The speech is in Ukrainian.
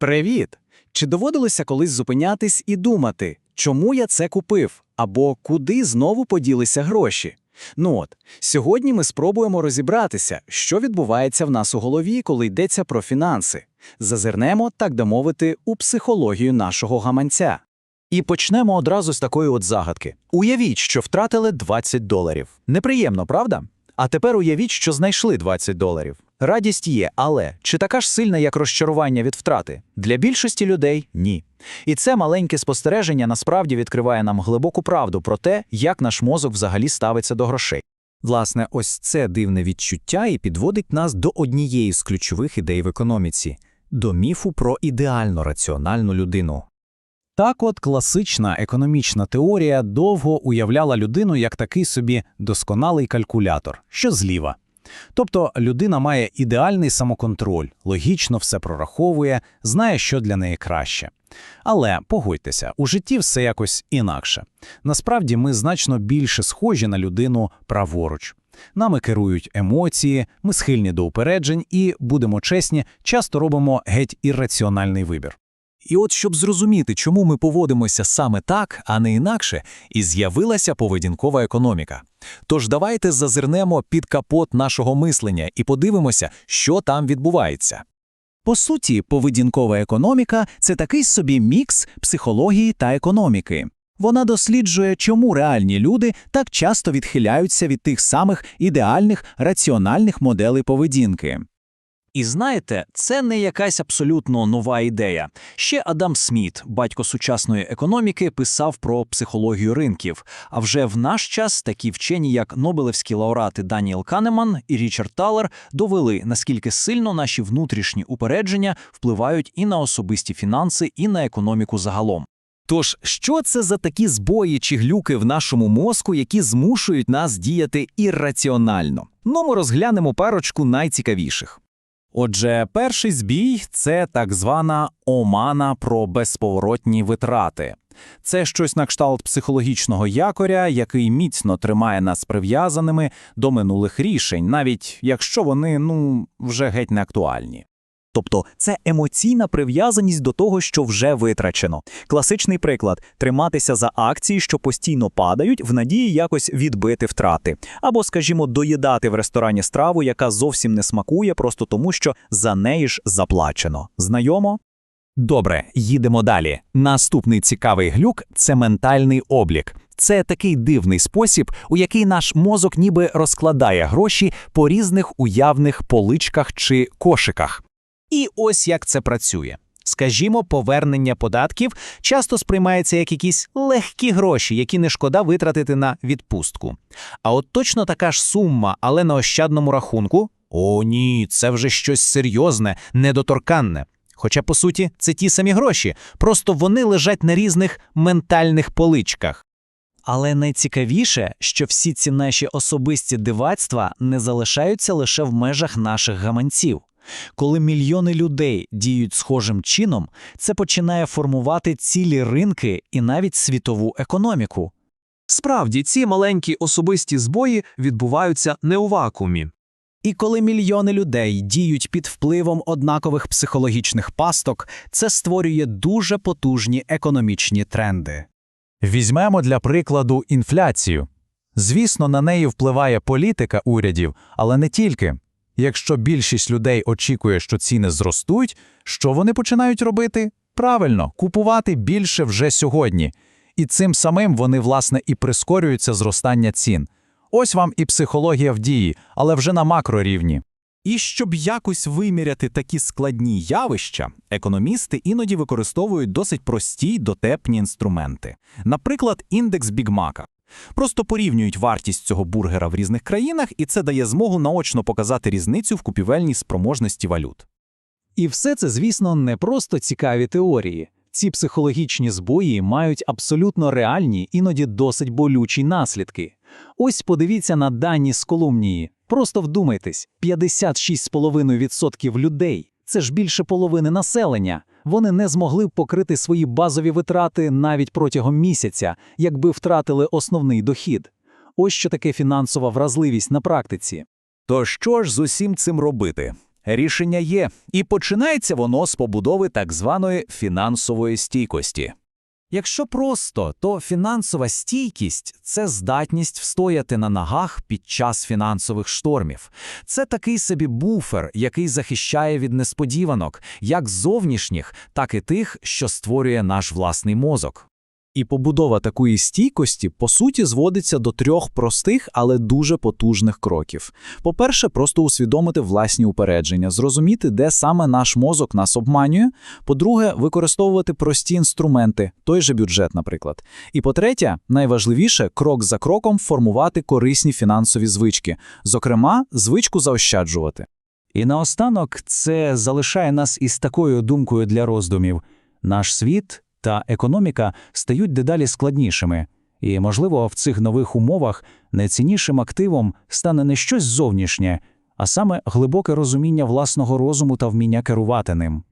Привіт! Чи доводилося колись зупинятись і думати, чому я це купив, або куди знову поділися гроші? Ну от, сьогодні ми спробуємо розібратися, що відбувається в нас у голові, коли йдеться про фінанси. Зазирнемо, так би мовити, у психологію нашого гаманця. І почнемо одразу з такої от загадки. Уявіть, що втратили 20 доларів. Неприємно, правда? А тепер уявіть, що знайшли 20 доларів. Радість є, але чи така ж сильна, як розчарування від втрати? Для більшості людей ні. І це маленьке спостереження насправді відкриває нам глибоку правду про те, як наш мозок взагалі ставиться до грошей. Власне, ось це дивне відчуття і підводить нас до однієї з ключових ідей в економіці до міфу про ідеально раціональну людину. Так от класична економічна теорія довго уявляла людину як такий собі досконалий калькулятор, що зліва. Тобто людина має ідеальний самоконтроль, логічно все прораховує, знає, що для неї краще. Але погодьтеся, у житті все якось інакше. Насправді ми значно більше схожі на людину праворуч. Нами керують емоції, ми схильні до упереджень і, будемо чесні, часто робимо геть ірраціональний вибір. І от щоб зрозуміти, чому ми поводимося саме так, а не інакше, і з'явилася поведінкова економіка. Тож давайте зазирнемо під капот нашого мислення і подивимося, що там відбувається. По суті, поведінкова економіка це такий собі мікс психології та економіки. Вона досліджує, чому реальні люди так часто відхиляються від тих самих ідеальних раціональних моделей поведінки. І знаєте, це не якась абсолютно нова ідея. Ще Адам Сміт, батько сучасної економіки, писав про психологію ринків. А вже в наш час такі вчені, як Нобелевські лауреати Даніел Канеман і Річард Талер, довели, наскільки сильно наші внутрішні упередження впливають і на особисті фінанси, і на економіку загалом. Тож, що це за такі збої чи глюки в нашому мозку, які змушують нас діяти ірраціонально? Ну, ми розглянемо парочку найцікавіших. Отже, перший збій це так звана омана про безповоротні витрати. Це щось на кшталт психологічного якоря, який міцно тримає нас прив'язаними до минулих рішень, навіть якщо вони ну вже геть не актуальні. Тобто це емоційна прив'язаність до того, що вже витрачено. Класичний приклад триматися за акції, що постійно падають, в надії якось відбити втрати, або, скажімо, доїдати в ресторані страву, яка зовсім не смакує, просто тому, що за неї ж заплачено. Знайомо? Добре, їдемо далі. Наступний цікавий глюк це ментальний облік. Це такий дивний спосіб, у який наш мозок ніби розкладає гроші по різних уявних поличках чи кошиках. І ось як це працює. Скажімо, повернення податків часто сприймається як якісь легкі гроші, які не шкода витратити на відпустку. А от точно така ж сума, але на ощадному рахунку о, ні, це вже щось серйозне, недоторканне. Хоча, по суті, це ті самі гроші, просто вони лежать на різних ментальних поличках. Але найцікавіше, що всі ці наші особисті дивацтва не залишаються лише в межах наших гаманців. Коли мільйони людей діють схожим чином, це починає формувати цілі ринки і навіть світову економіку. Справді, ці маленькі особисті збої відбуваються не у вакуумі. І коли мільйони людей діють під впливом однакових психологічних пасток, це створює дуже потужні економічні тренди. Візьмемо для прикладу інфляцію. Звісно, на неї впливає політика урядів, але не тільки. Якщо більшість людей очікує, що ціни зростуть, що вони починають робити? Правильно, купувати більше вже сьогодні. І цим самим вони, власне, і прискорюються зростання цін. Ось вам і психологія в дії, але вже на макрорівні. І щоб якось виміряти такі складні явища, економісти іноді використовують досить прості й дотепні інструменти. Наприклад, індекс Бігмака. Просто порівнюють вартість цього бургера в різних країнах, і це дає змогу наочно показати різницю в купівельній спроможності валют. І все це, звісно, не просто цікаві теорії. Ці психологічні збої мають абсолютно реальні, іноді досить болючі наслідки. Ось подивіться на дані з Колумнії. Просто вдумайтесь: 56,5% людей це ж більше половини населення. Вони не змогли б покрити свої базові витрати навіть протягом місяця, якби втратили основний дохід. Ось що таке фінансова вразливість на практиці. То що ж з усім цим робити? Рішення є, і починається воно з побудови так званої фінансової стійкості. Якщо просто, то фінансова стійкість це здатність встояти на ногах під час фінансових штормів. Це такий собі буфер, який захищає від несподіванок, як зовнішніх, так і тих, що створює наш власний мозок. І побудова такої стійкості, по суті, зводиться до трьох простих, але дуже потужних кроків. По-перше, просто усвідомити власні упередження, зрозуміти, де саме наш мозок нас обманює. По-друге, використовувати прості інструменти, той же бюджет, наприклад. І по-третє, найважливіше, крок за кроком формувати корисні фінансові звички, зокрема, звичку заощаджувати. І наостанок це залишає нас із такою думкою для роздумів. Наш світ та економіка стають дедалі складнішими, і, можливо, в цих нових умовах найціннішим активом стане не щось зовнішнє, а саме глибоке розуміння власного розуму та вміння керувати ним.